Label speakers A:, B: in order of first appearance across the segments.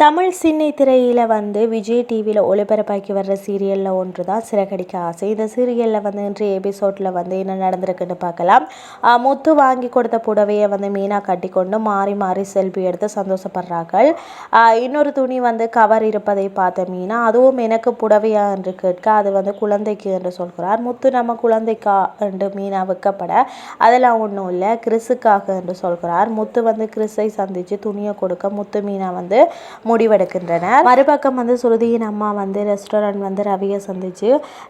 A: தமிழ் சின்ன திரையில் வந்து விஜய் டிவியில் ஒளிபரப்பாக்கி வர்ற சீரியலில் ஒன்று தான் சிறகடிக்க ஆசை. இந்த சீரியலில் வந்து இன்றைய எபிசோடில் வந்து என்ன நடந்திருக்குன்னு பார்க்கலாம். முத்து வாங்கி கொடுத்த புடவையை வந்து மீனா கட்டிக்கொண்டு மாறி மாறி செல்ஃபி எடுத்து சந்தோஷப்படுறார்கள். இன்னொரு துணி வந்து கவர் இருப்பதை பார்த்த மீனா அதுவும் எனக்கு புடவையா? என்று கேட்க அது வந்து குழந்தைக்கு என்று சொல்கிறார். முத்து நம்ம குழந்தைக்கா? என்று மீனா விற்கப்பட அதெல்லாம் ஒன்றும் இல்லை கிறிஸுக்காக என்று சொல்கிறார். முத்து வந்து கிறிஸை சந்தித்து துணியை கொடுக்க முத்து மீனா வந்து முடிவெடுக்கின்றனர். மறுபக்கம் வந்து சுருதியின் அம்மா வந்து ரெஸ்டாரண்ட் வந்து ரவியை சந்திச்சு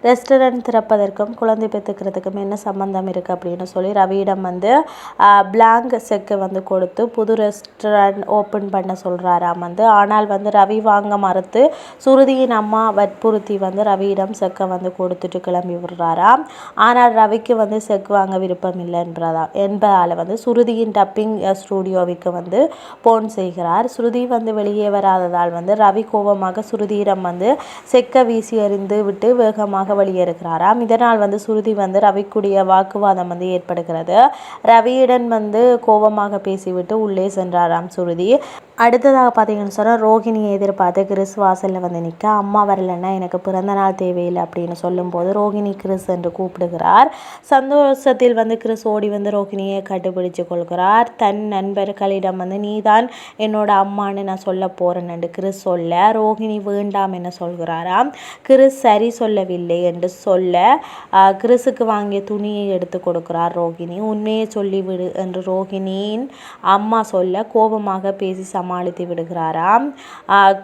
A: ரெஸ்டாரண்ட் திறப்பதற்கும் குழந்தை பெற்றுக்கிறதுக்கும் என்ன சம்பந்தம் இருக்குது அப்படின்னு சொல்லி ரவியிடம் வந்து பிளாங்க் செக்கு வந்து கொடுத்து புது ரெஸ்டாரண்ட் ஓப்பன் பண்ண சொல்கிறாராம் வந்து. ஆனால் வந்து ரவி வாங்க மறுத்து சுருதியின் அம்மா வற்புறுத்தி வந்து ரவியிடம் செக்கை வந்து கொடுத்துட்டு கிளம்பி விடுறாராம். ஆனால் ரவிக்கு வந்து செக் வாங்க விருப்பம் இல்லை என்பதா என்பதால் வந்து சுருதியின் டப்பிங் ஸ்டூடியோவிற்கு வந்து போன் செய்கிறார். ஸ்ருதி வந்து வெளியே வராததால் வந்து ரவி கோபமாக சுருதியிடம் வந்து செக்க வீசி எறிந்து விட்டு வேகமாக வெளியேறுகிறாராம். இதனால் வந்து சுருதி வந்து ரவிக்குடைய வாக்குவாதம் வந்து ஏற்படுகிறது. ரவியுடன் வந்து கோபமாக பேசிவிட்டு உள்ளே சென்றாராம் சுருதி. அடுத்ததாக பார்த்தீங்கன்னு சொன்னால் ரோகிணியை எதிர்பார்த்து கிறிஸ் வாசலில் வந்து நிற்க அம்மா வரலைன்னா எனக்கு பிறந்த நாள் தேவையில்லை அப்படின்னு சொல்லும்போது ரோகிணி கிறிஸ் என்று கூப்பிடுகிறார். சந்தோஷத்தில் வந்து கிறிஸ் ஓடி வந்து ரோகிணியை கண்டுபிடிச்சு கொள்கிறார். தன் நண்பர்களிடம் வந்து நீதான் என்னோட அம்மான்னு நான் சொல்ல போகிறேன் என்று கிறிஸ் சொல்ல ரோகிணி வேண்டாம் என சொல்கிறாராம். கிறிஸ் சரி சொல்லவில்லை என்று சொல்ல கிறிஸுக்கு வாங்கிய துணியை எடுத்து கொடுக்கிறார் ரோகிணி. உண்மையை சொல்லிவிடு என்று ரோகிணியின் அம்மா சொல்ல கோபமாக பேசி சமாளித்து விடுகிறாராம்.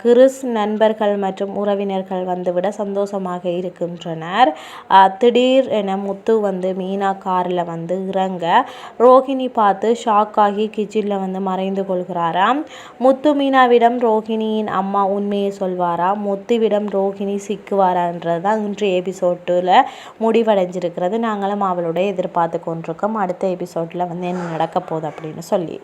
A: கிறிஸ் நண்பர்கள் மற்றும் உறவினர்கள் வந்துவிட சந்தோஷமாக இருக்கின்றனர். திடீர் என முத்து வந்து மீனா காரில் வந்து இறங்க ரோகிணி பார்த்து ஷாக் ஆகி கிச்சனில் வந்து மறைந்து கொள்கிறாராம். முத்து மீனாவிடம் ரோகிணியின் அம்மா உண்மையை சொல்வாரா? முத்துவிடம் ரோகிணி சிக்குவாரான்றது தான் இன்றைய எபிசோட்டில் முடிவடைஞ்சிருக்கிறது. நாங்களும் அவளோட எதிர்பார்த்து கொண்டிருக்கோம். அடுத்த எபிசோட்டில் வந்து என்ன நடக்க போகுது அப்படின்னு சொல்லி.